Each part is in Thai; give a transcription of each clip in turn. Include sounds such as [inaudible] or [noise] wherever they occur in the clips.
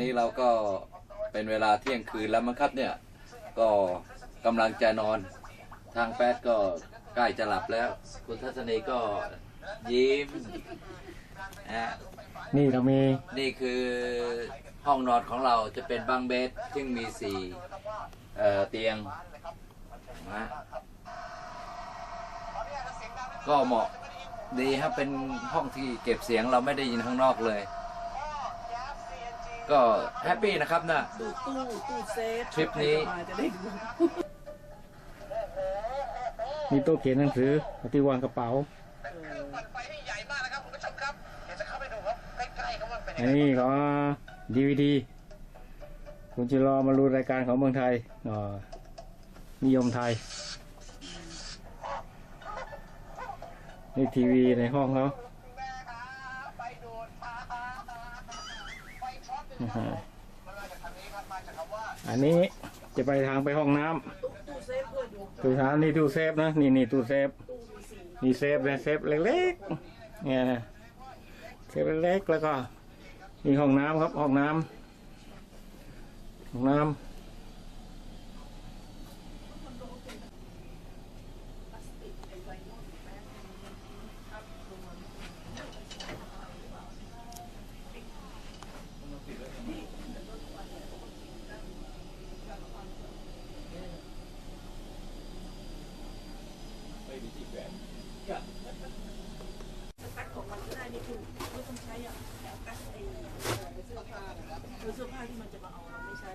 นี้เราก็เป็นเวลาเที่ยงคืนแล้วมั้งครับเนี่ย ก็กำลังจะนอน ทางแป๊ดก็ใกล้จะหลับแล้ว คุณทัศนีก็ยิ้มนะนี่เรามีนี่คือห้องนอนของเราจะเป็นบังเบดซึ่งมีสี่เอ่อเตียงนะก็เหมาะดีครับเป็นห้องที่เก็บเสียงเราไม่ได้ยินข้างนอกเลย ก็แฮปปี้นะครับนะดูตู้ตู้เซฟทริปนี้ใครจะมาจะได้ดูมีโต๊ะเขียนหนังสือที่วางกระเป๋าไฟนี่ใหญ่มากนะครับคุณผู้ชมครับเดี๋ยวจะเข้าไปดูครับใกล้ๆครับว่าเป็นยังอันไงนี้ก็ดีวดีคุณจะรอมาดูรายการของเมืองไทยอ๋อนิยมไทยนี่ทีวีในห้องเขา อันนี้จะไปทางไปห้องน้ำตู้เซฟด้วยดูตู้ทานี่ตู้เซฟนะนี่นี่ตู้เซฟมีเซฟนะเซฟเล็กๆเนี่ยนะเซฟเล็กๆแล้วก็มีห้องน้ำครับห้องน้ำห้องน้ำ ตักของมันก็ได้นี่คือไม่ต้องใช้อะตักไอ้เสื้อผ้าคือเสื้อผ้าที่มันจะมาเอาเราไม่ใช้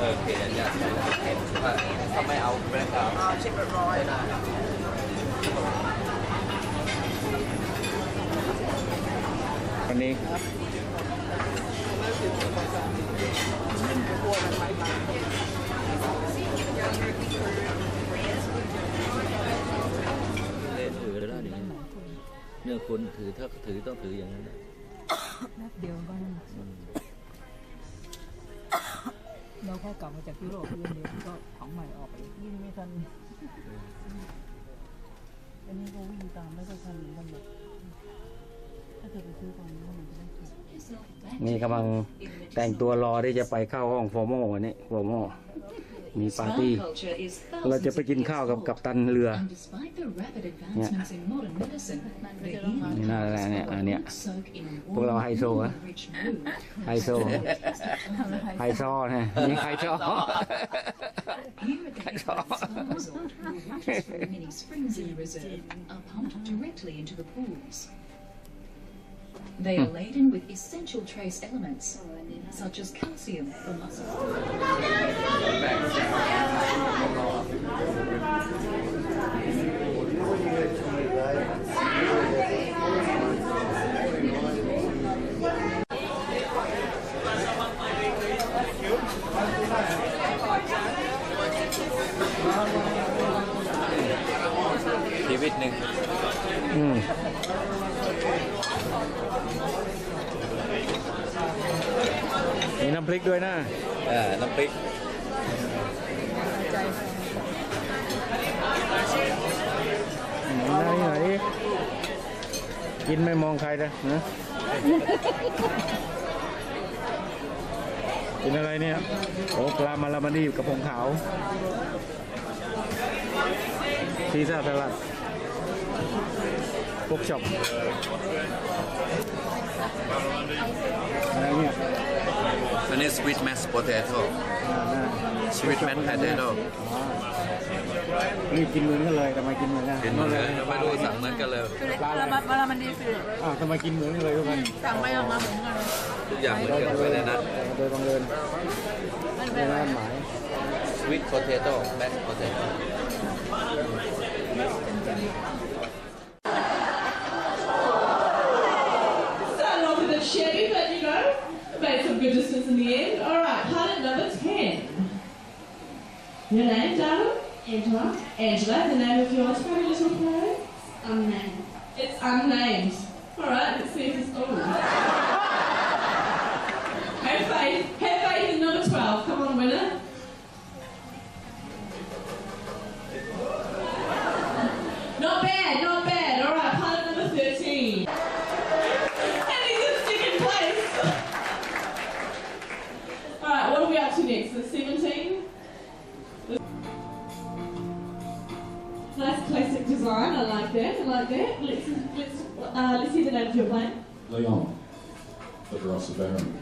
โออเคอยากเห็นว่าถ้าไม่เอาแบงค์เก่าเอาช็คเรียบร้อยวันนี้เล่นถือแล้วนี่เนี่ยคุณถือถ้าถือต้องถืออย่างนั้นนะแป๊บเดียวบ้าง เราแค่กลับมาจากยุโรปเดือนเดียวก็ของใหม่ออกไปวิ่งไม่ทันอันนี้ก็วิ่งตามไม่ค่อยทันเหมือนกันแบบถ้าเกิดไปซื้อก่อนก็มันจะได้ถูกนี่กำลังแต่งตัวรอที่จะไปเข้าห้องโฟโมวันนี้โฟโม มีปาร์ตี้ เราจะไปกินข้าวกับกัปตันเรือ And despite the rapid advancements in modern medicine, the นี่น่าอะไรเนี่ยอันเนี้ย soak in a พวกเรา warm, ไฮโซอะ rich mood. ไฮโซ ไฮโซนะนี่ไฮโซ Here at the Hickory Spa Resort, the waters from the many springs in the reserve are pumped directly into the pools. They are laden with essential trace elements, such as calcium for muscle. ชีวิตหนึ่ง อืม มีน้ำพริกด้วยนะเอ่อน้ำพริกไหนไหนกินไม่มองใครนะนะกินอะไรเนี่ยโอ้ปลามาลามานีกระพงขาวซีซ่าสลัด พวกช็อปอะไรเนี่ย อันนี้สวีทแมสโปเตโต้อ่าน่าสวีทแมสโพเตโต้รีบกินเหมือนกันเลยทำไมกินเหมือนกันกินเหมือนกันไม่รู้สั่งเหมือนกันเลยปลาอะไรเวลามันดีคืออ้าวทำไมกินเหมือนกันเลยทุกคนสั่งไปออกมาเหมือนกันทุกอย่างเหมือนกันไว้ในนั้นโดยบังเอิญมันไม่เป็นได้หมายสวีทโ distance in the end. All right, pilot number 10. Your name, darling? Angela, Angela, the name of your tiny little plane? unnamed. It's unnamed. All right, let's see if it's. Oh. [laughs] have faith. Uh, let's see the name of your plane. Leon, the Barossa Baron.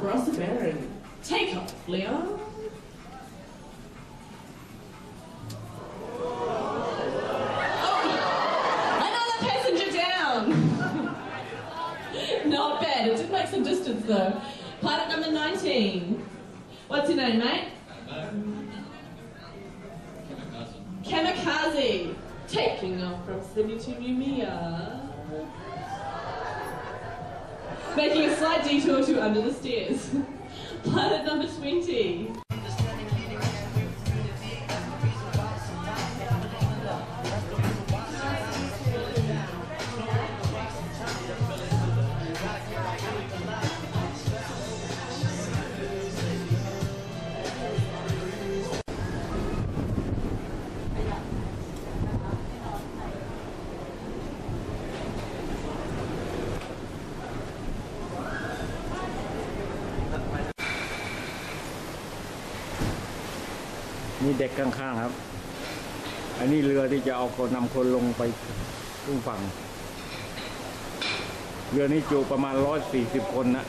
Ross Baron. Take off, Leon. Oh, another passenger down. [laughs] Not bad. It did make some distance though. Pilot number 19. What's your name, mate? Kamikaze. Taking off from Sydney to Mumia. Making a slight detour to under the stairs. [laughs] Pilot number 20. นี่เด็กข้างๆครับ อันนี้เรือที่จะเอาคนนำคนลงไปขึ้นฝั่ง เรือนี้จุประมาณร้อยสี่สิบคนนะ